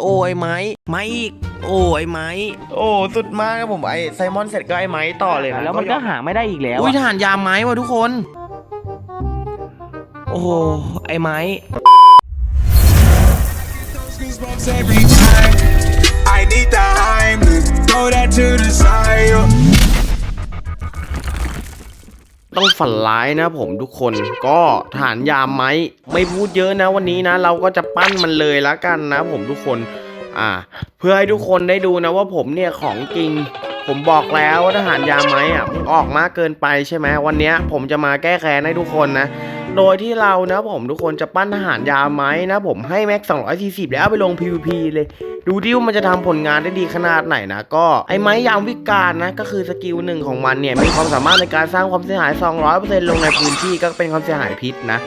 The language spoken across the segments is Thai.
โอ้ไอ้ไม้ไม้อีกโอ้ไอ้ไม้โอ้สุดมากครับผมไอ้ไซมอนเสร็จก็ไอ้ไม้ต่อเลยนะแล้วมันก็หาไม่ได้อีกแล้วอุ้ยอะทหารยามไม้ว่ะทุกคน โอ้โหไอ้ไม้ goosebumps every time. I need the Heimlich, throw that to the side. ต้องฝันร้ายนะผมทุกคนก็ฐานยามไหมไม่พูดเยอะนะวันนี้นะ เราก็จะปั้นมันเลยละกันนะ ผมทุกคน อ่า เพื่อให้ทุกคนได้ดูนะว่าผมเนี่ยของจริง ผมบอกแล้วว่าทหารยาไหมอะมึงออกมากเกินไปใช่ไหมวันนี้ผมจะมาแก้แค้นให้ทุกคนนะ โดยที่เรานะผมทุกคนจะปั้นทหารยาไหมนะ ผมให้แม็ก240 แล้วเอาไปลง PVP เลยดูดิว่ามันจะทำผลงานได้ดีขนาดไหนนะก็ไอ้ไม้ยามวิการนะ ก็คือสกิลหนึ่งของมันเนี่ย มีความสามารถในการสร้างความเสียหาย 200%ลงในพื้นที่ก็เป็นความเสียหายพิษนะ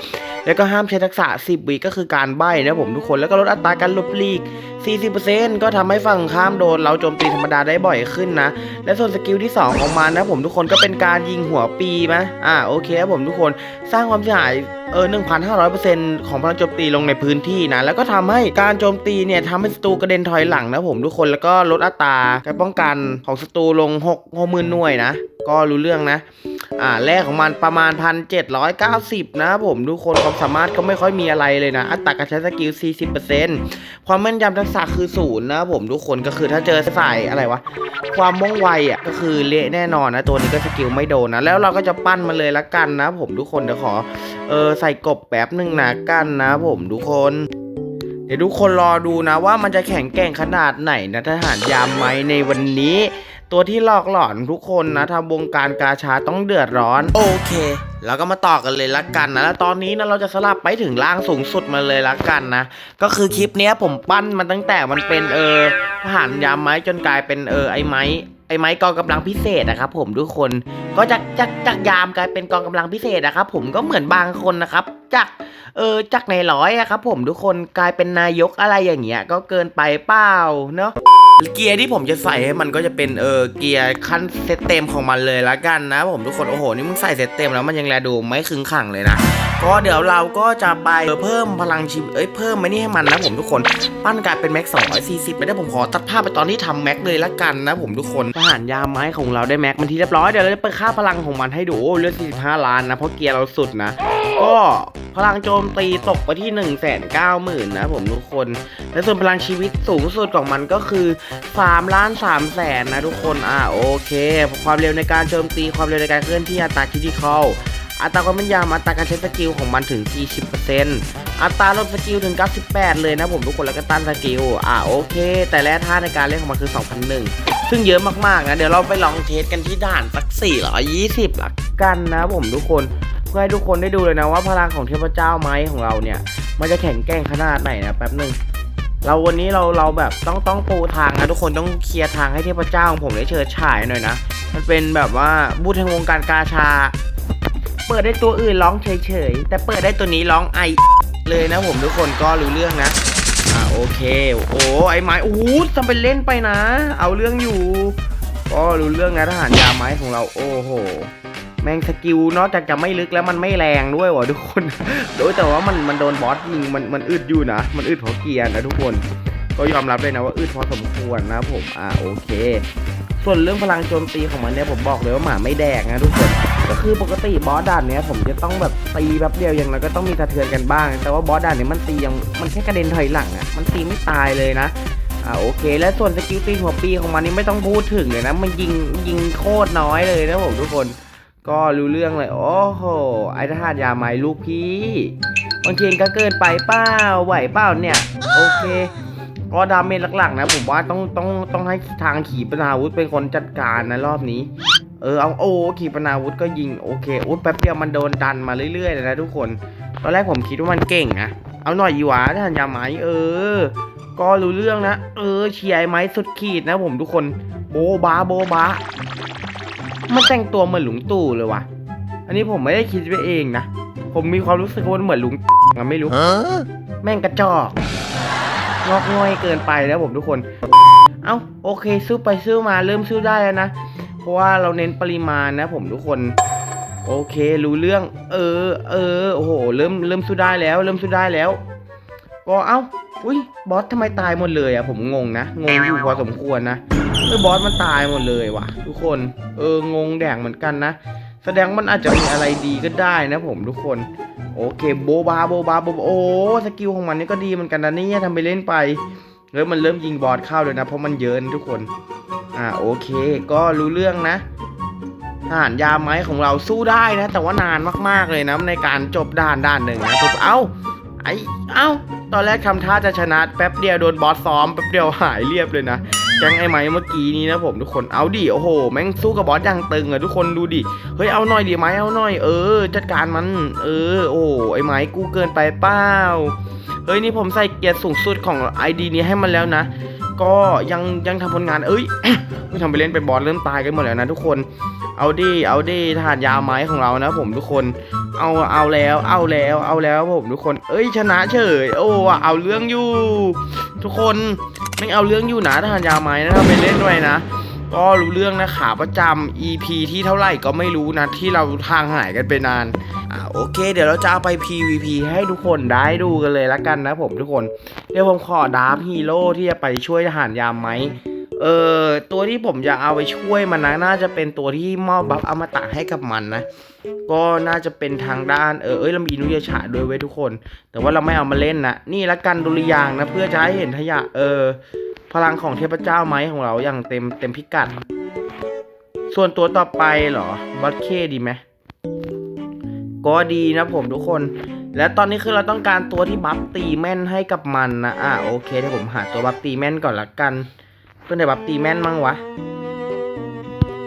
แล้วก็ห้ามใช้ทักษะ 10วิก็คือการใบ้นะผมทุกคนแล้วก็ลดอัตราการลบลีก 40%ก็ทำให้ฝั่งข้ามโดนเราโจมตีธรรมดาได้บ่อยขึ้นนะ และส่วนสกิลที่ 2 ของมันนะผมทุกคนก็เป็นการยิงหัวปีมะอ่าโอเคครับผมทุกคนสร้างความเสียหายเออ1,500%ของพลังโจมตีลงในพื้นที่นะ แล้วก็ทำให้การโจมตีเนี่ยทำให้ศัตรูกระเด็นถอยหลังนะผมทุกคนแล้วก็ลดอัตราการป้องกันของศัตรูลง6 60,000หน่วยนะ ก็รู้เรื่องนะ อ่าแรกของมันประมาณ 1,790 นะผมทุกคนความสามารถก็ไม่ค่อยมีอะไรเลยนะ อัตราการใช้สกิล 40%ความแม่นยำทักษะคือศูนย์นะผมทุกคนก็คือถ้าเจอสายอะไรวะ ความว่องไวอะก็คือเละแน่นอนนะตัวนี้ก็สกิลไม่โดนนะ แล้วเราก็จะปั้นมันเลยละกันนะ ผมทุกคนเดี๋ยวขอเออใส่กบแป๊บหนึ่งนะกันนะผมทุกคนเดี๋ยวทุกคนรอดูนะว่ามันจะแข็งแกร่งขนาดไหนนะทหารยามไหมในวันนี้ ตัวที่หลอกหลอนทุกคนนะทำวงการกาชาต้องเดือดร้อน โอเคแล้วก็มาต่อกันเลยละกันนะแล้วตอนนี้นะเราจะสลับไปถึงล่างสูงสุดมาเลยละกันนะ ก็คือคลิปเนี้ยผมปั้นมันตั้งแต่มันเป็นเออทหารยามไม้จนกลายเป็นเออไอ้ไม้ไอ้ไม้กองกำลังพิเศษนะครับผมทุกคนก็จากจากจากยามกลายเป็นกองกำลังพิเศษนะครับผมก็เหมือนบางคนนะครับ จากเออจากในร้อยอะครับ ผมทุกคนกลายเป็นนายกอะไรอย่างเงี้ยก็เกินไปเปล่าเนาะเกียร์ที่ผมจะใส่ให้มันก็จะเป็นเออเกียร์ขั้นเซตเต็มของมันเลยละกันนะ ผมทุกคนโอ้โหนี่มึงใส่เซตเต็มแล้วมันยังแลดูไม่คึงขังเลยนะก็เดี๋ยวเราก็จะไปเพิ่มพลังชีวิตเอ้ยเพิ่มไอ้นี่ให้มันนะผมทุกคนปั้นกลายเป็นแม็ก240ไปได้ผมขอตัดภาพไปตอนที่ทำแม็กเลยละกันนะผมทุกคนทหารยาไม้ของเราได้แม็กมันทีเรียบร้อยเดี๋ยวเราจะเปิดค่าพลังของมันให้ดูโอ้เลือด45ล้านนะเพราะเกียร์เราสุดนะก็ พลังโจมตีตกไปที่ 1 9 0 0 0 0นะผมทุกคน และส่วนพลังชีวิตสูงสุดของมันก็คือ3ล้าน3แสนนะทุกคน อ่าโอเค ความเร็วในการโจมตีความเร็วในการเคลื่อนที่อัตราคิดิคอลอัตราความแม่นยำอัตราการใช้สกิลของมันถึง 40%อัตราลดสกิลถึง 98 เลยนะผมทุกคนแล้วก็ต้านสกิล อ่าโอเค แต่แร่ธาในการเล่นของมันคือ 2001 ซึ่งเยอะมากๆนะ เดี๋ยวเราไปลองเทสกันที่ด่านสัก 420ละกันนะผมทุกคน เพื่อให้ทุกคนได้ดูเลยนะว่าพลังของเทพเจ้าไม้ของเราเนี่ย มันจะแข็งแกร่งขนาดไหนนะแป๊บหนึ่งเราวันนี้เราเราแบบต้องต้องปูทางนะทุกคนต้องเคลียร์ทางให้เทพเจ้าของผมได้เชิดฉายหน่อยนะ มันเป็นแบบว่าบูธแห่งวงการกาชา เปิดได้ตัวอื่นร้องเฉยๆแต่เปิดได้ตัวนี้ร้องไอเลยนะผมทุกคนก็รู้เรื่องนะอ่าโอเค โอ้ไอไม้โอ้ทำเป็นเล่นไปนะ เอาเรื่องอยู่ก็รู้เรื่องนะทหารยาไม้ของเราโอ้โห แม่งสกิลนอกจากจะไม่ลึกแล้วมันไม่แรงด้วยว่ะทุกคนโดยแต่ว่ามันมันโดนบอสยิงมันมันอึดอยู่นะ มันอึดเพราะเกียร์นะทุกคน ก็ยอมรับเลยนะว่าอึดพอสมควรนะผมอ่าโอเค ส่วนเรื่องพลังโจมตีของมันเนี่ยผมบอกเลยว่าหมาไม่แดกนะทุกคน ก็คือปกติบอสด่านเนี้ยผมจะต้องแบบตีแบบเดียวอย่างนั้นก็ต้องมีสะเทือนกันบ้าง แต่ว่าบอสด่านเนี้ยมันตียังมันแค่กระเด็นถอยหลังอะ่ะมันตีไม่ตายเลยนะอ่าโอเค และส่วนสกิลตีหัวปีของมันนี่ไม่ต้องพูดถึงเลยนะมันยิงยิงโคตรน้อยเลยนะผมทุกคน ก็รู้เรื่องเลย โอ้โห ไอ้ทหารยาไม้ลูกพี่บางทีก็เกินไปเปล่าไหวเปล่าเนี่ย โอเค ก็ดาเมจหลักๆ นะ ผมว่าต้องต้องต้องให้ทางขี่ปนาวุธเป็นคนจัดการนะรอบนี้ เออเอาโอ้ขี่ปนาวุธก็ยิงโอเคอุ้ยแป๊บเดียวมันโดนดันมาเรื่อยๆเลยนะทุกคนตอนแรกผมคิดว่ามันเก่งอะเอาหน่อยยีหวาทหารยาไม้เออ ก็รู้เรื่องนะ เออเชียร์ไอ้ไม้สุดขีดนะผมทุกคนโบบาโบบา มันแต่งตัวเหมือนหลุงตู่เลยว่ะ อันนี้ผมไม่ได้คิดไปเองนะ ผมมีความรู้สึกว่ามันเหมือนลุงอะไม่รู้ แม่งกระจอกงอกง่อยเกินไปแล้วผมทุกคน เอ้าโอเคสู้ไปสู้มาเริ่มสู้ได้แล้วนะ เพราะว่าเราเน้นปริมาณนะ ผมทุกคน โอเครู้เรื่อง เออ เออ โอ้โห เริ่มเริ่มสู้ได้แล้ว เริ่มสู้ได้แล้ว ก็เอ้า อุ้ยบอสทำไมตายหมดเลยอะผมงงนะ งงอยู่พอสมควรนะเออบอสมันตายหมดเลยว่ะ ทุกคน เอองงแดงเหมือนกันนะ แสดงมันอาจจะมีอะไรดีก็ได้นะผมทุกคน โอเคโบบาโบบาโบบาโอ้สกิลของมันนี่ก็ดีเหมือนกันนะเนี่ยทำไปเล่นไปเริ่มมันเริ่มยิงบอสเข้าเลยนะ เพราะมันเยอะนทุกคน อ่าโอเค ก็รู้เรื่องนะทหารยาไม้ของเราสู้ได้นะ แต่ว่านานมากๆเลยนะในการจบด่านด่านหนึ่งนะผมเอ้าไอเอ้า ตอนแรกทำท่าจะชนะแป๊บเดียวโดนบอสซ้อมแป๊บเดียวหายเรียบเลยนะแก๊งไอ้ไม้เมื่อกี้นี้นะผมทุกคนเอาดิโอ้โหแม่งสู้กับบอสอย่างตึงอะทุกคนดูดิเฮ้ยเอาหน่อยดิไม้เอาหน่อยเออ จัดการมัน เออ โอ้โหไอ้ไม้กูเกินไปเปล่าเฮ้ยนี่ผมใส่เกียร์สูงสุดของไอดีนี้ให้มันแล้วนะก็ยังยังทำผลงานเอ้ยไม่ทำไปเล่นไปบอสเริ่มตายกันหมดแล้วนะทุกคน เอาดิเอาดิทหารยาไม้ของเรานะผมทุกคน เอาเอาแล้วเอาแล้วเอาแล้วผมทุกคน เอ้ยชนะเฉย โอ้เอาเรื่องอยู่ ทุกคนไม่เอาเรื่องอยู่นะทหารยาไม้นะทำไปเล่นด้วยนะก็รู้เรื่องนะขาประจำ EP ที่เท่าไหร่ก็ไม่รู้นะ ที่เราทางหายกันไปนานอ่าโอเค เดี๋ยวเราจะเอาไป PVP ให้ทุกคนได้ดูกันเลยละกันนะผมทุกคน เดี๋ยวผมขอดาร์ฟฮีโร่ที่จะไปช่วยทหารยามไหม เออตัวที่ผมจะเอาไปช่วยมันนะน่าจะเป็นตัวที่มอบบัฟอมตะให้กับมันนะ ก็น่าจะเป็นทางด้านเออเอ้ยเรามีนุยาฉะด้วยเว้ยทุกคน แต่ว่าเราไม่เอามาเล่นนะนี่ละกันดุริยางนะเพื่อจะให้เห็นทยะเออพลังของเทพเจ้าไม้ของเราอย่างเต็มเต็มพิกัด ส่วนตัวต่อไปเหรอบัตเคดีไหมก็ดีนะผมทุกคน และตอนนี้คือเราต้องการตัวที่บัฟตีแม่นให้กับมันนะอะโอเคเดี๋ยวผมหาตัวบัฟตีแม่นก่อนละกัน ตัวไหนบัฟตีแม่นมั่งวะ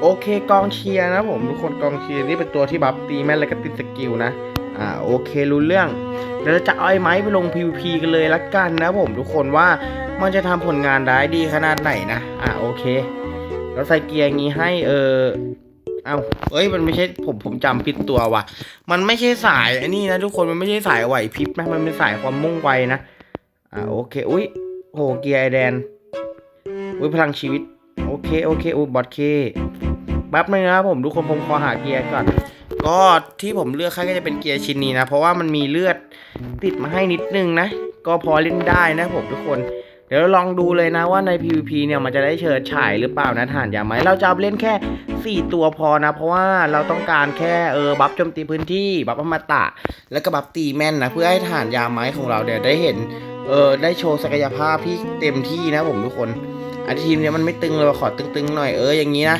โอเคกองเชียร์นะผมทุกคนกองเชียร์นี่เป็นตัวที่บัฟตีแม่นแล้วก็ติดสกิลนะ อ่าโอเครู้เรื่องเดี๋ยวเราจะเอาไอ้ไม้ไปลง PVP กันเลยละกันนะผมทุกคนว่ามันจะทำผลงานได้ดีขนาดไหนนะ อ่าโอเค เราใส่เกียร์งนี้ให้เออเอาเอ้ย มันไม่ใช่ ผม ผมจำผิดตัวว่ะ มันไม่ใช่สายไอ้นี่นะทุกคน มันไม่ใช่สายไหวพริบนะ มันเป็นสายความมุ่งไวนะ อ่า โอเค อุ้ยโห เกียร์ไอแดน อุ้ยพลังชีวิต โอเค โอเคโอ้บอทเคแป๊บนึงนะครับผมทุกคนผมขอหาเกียร์ก่อน ก็ที่ผมเลือกให้ก็จะเป็นเกียร์ชิ้นนี้นะ เพราะว่ามันมีเลือดติดมาให้นิดนึงนะ ก็พอเล่นได้นะผมทุกคน เดี๋ยวลองดูเลยนะว่าใน PVP เนี่ยมันจะได้เชิดฉายหรือเปล่านะฐานยาไหมเราจะเอาเล่นแค่ 4 ตัวพอนะ เพราะว่าเราต้องการแค่เออบัฟโจมตีพื้นที่บัฟอมตะ แล้วก็บัฟตีแม่นนะเพื่อให้ฐานยาไม้ของเราเดี๋ยวได้เห็นเออได้โชว์ศักยภาพที่เต็มที่นะผมทุกคน อันทีมเนี้ยมันไม่ตึงเลยขอตึงๆหน่อยเอออย่างนี้นะ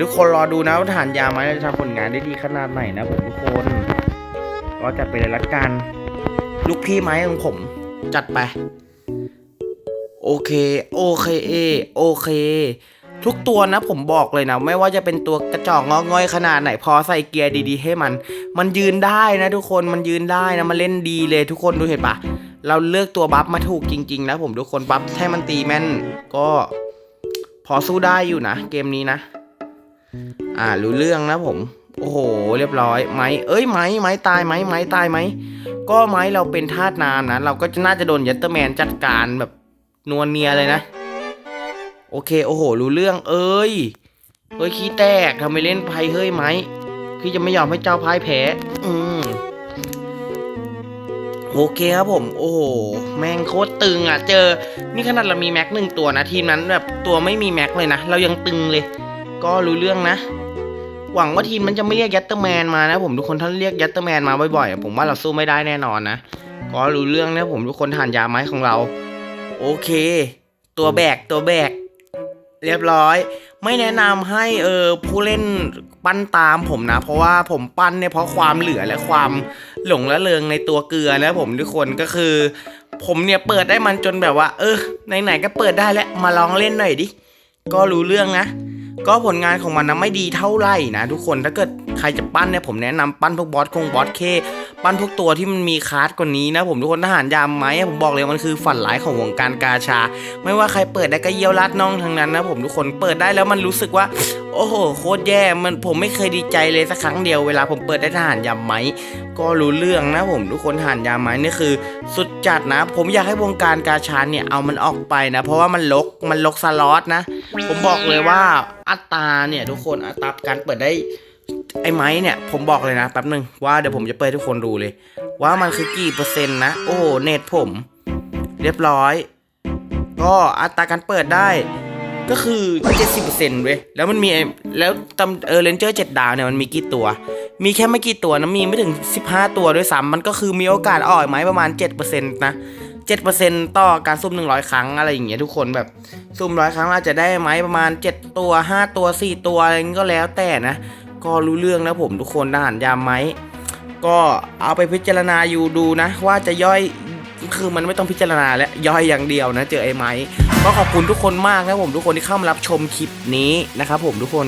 ทุกคนรอดูนะว่าฐานยาไม้จะทำผลงานได้ดีขนาดไหนนะผมทุกคนก็จัดไปเลยละกัน ลูกพี่ไม้ของผม จัดไป โอเค โอเคเอโอเค ทุกตัวนะผมบอกเลยนะ ไม่ว่าจะเป็นตัวกระจอกงอกง่อยขนาดไหนพอใส่เกียร์ดีๆ ให้มัน มันยืนได้นะทุกคนมันยืนได้นะมันเล่นดีเลยทุกคนดูเห็นปะเราเลือกตัวบัฟมาถูกจริงๆนะผมทุกคนบัฟให้มันตีแม่นก็ พอสู้ได้อยู่นะ เกมนี้นะ อ่า รู้เรื่องนะผม โอ้โห เรียบร้อย ไม้ เอ้ย ไม้ ไม้ตายไหมไม้ตายไหม ก็ไม้เราเป็นทาสนานนะ เราก็จะน่าจะโดนยัตเตอร์แมนจัดการแบบนวลเนียเลยนะ โอเค โอ้โห รู้เรื่อง เอ้ย เฮ้ย ขี้แตกทำไมเล่นไพ่เฮ้ยไหมพี่จะไม่ยอมให้เจ้าพ่ายแพ้ อืม โอเคครับผม โอ้โห แม่งโคตรตึงอะ เจอ นี่ขนาดเรามีแม็กหนึ่งตัวนะ ทีมนั้นแบบตัวไม่มีแม็กเลยนะ เรายังตึงเลย ก็รู้เรื่องนะ หวังว่าทีมมันจะไม่เรียกยัตเตอร์แมนมานะผมทุกคนถ้าเรียกยัตเตอร์แมนมาบ่อยๆ ผมว่าเราสู้ไม่ได้แน่นอนนะ ก็รู้เรื่องนะผมทุกคนทานยาไม้ของเรา โอเค ตัวแบกตัวแบก เรียบร้อย ไม่แนะนำให้เออผู้เล่น ปั้นตามผมนะ เพราะว่าผมปั้นเนี่ยเพราะความเหลือและความหลงละเลงในตัวเกลือนะผมทุกคนก็คือ ผมเนี่ยเปิดได้มันจนแบบว่า เออไหนๆก็เปิดได้แล้วมาลองเล่นหน่อยดิก็รู้เรื่องนะ ก็ผลงานของมันนะไม่ดีเท่าไหร่นะทุกคนถ้าเกิดใครจะปั้นเนี่ยผมแนะนำปั้นพวกบอสคงบอสเค ปั้นพวกตัวที่มันมีคาร์ดกว่านี้นะผมทุกคนทหารยามไหมผมบอกเลยมันคือฝันร้ายของวงการกาชา ไม่ว่าใครเปิดได้ก็เยี่ยวลัดน้องทั้งนั้นนะผมทุกคนเปิดได้แล้วมันรู้สึกว่า โอ้โหโคตรแย่มันผมไม่เคยดีใจเลยสักครั้งเดียวเวลาผมเปิดได้ทหารยามไหมก็รู้เรื่องนะผมทุกคนทหารยามไหมนี่คือ สุดจัดนะ ผมอยากให้วงการกาชาเนี่ยเอามันออกไปนะ เพราะว่ามันลกมันลกสล็อตนะ ผมบอกเลยว่าอัตราเนี่ยทุกคนอัตราการเปิดได้ ไอ้ไม้เนี่ยผมบอกเลยนะแป๊บหนึ่งว่าเดี๋ยวผมจะเปิดทุกคนดูเลย ว่ามันคือกี่เปอร์เซ็นต์นะ โอ้เน็ตผม เรียบร้อย ก็อัตราการเปิดได้ก็คือ 70%เว้ย แล้วมันมีแล้วตำเออเรนเจอร์เจ็ดดาวเนี่ยมันมีกี่ตัว มีแค่ไม่กี่ตัวนะ มีไม่ถึง 15 ตัวด้วยซ้ำมันก็คือมีโอกาสออกไหมประมาณ 7%นะ7%ต่อการซุ่ม 100 ครั้งอะไรอย่างเงี้ยทุกคนแบบซุ่มร้อยครั้งอาจจะได้ไหมประมาณ 7 ตัว 5 ตัว 4 ตัวอะไรนี้ก็แล้วแต่นะ ก็รู้เรื่องนะผมทุกคนทหารยามไหมก็เอาไปพิจารณาอยู่ดูนะ ว่าจะย่อยคือมันไม่ต้องพิจารณาแล้วย่อยอย่างเดียวนะเจอไอ้ไม้ก็ขอบคุณทุกคนมากนะผมทุกคนที่เข้ามารับชมคลิปนี้นะครับผมทุกคน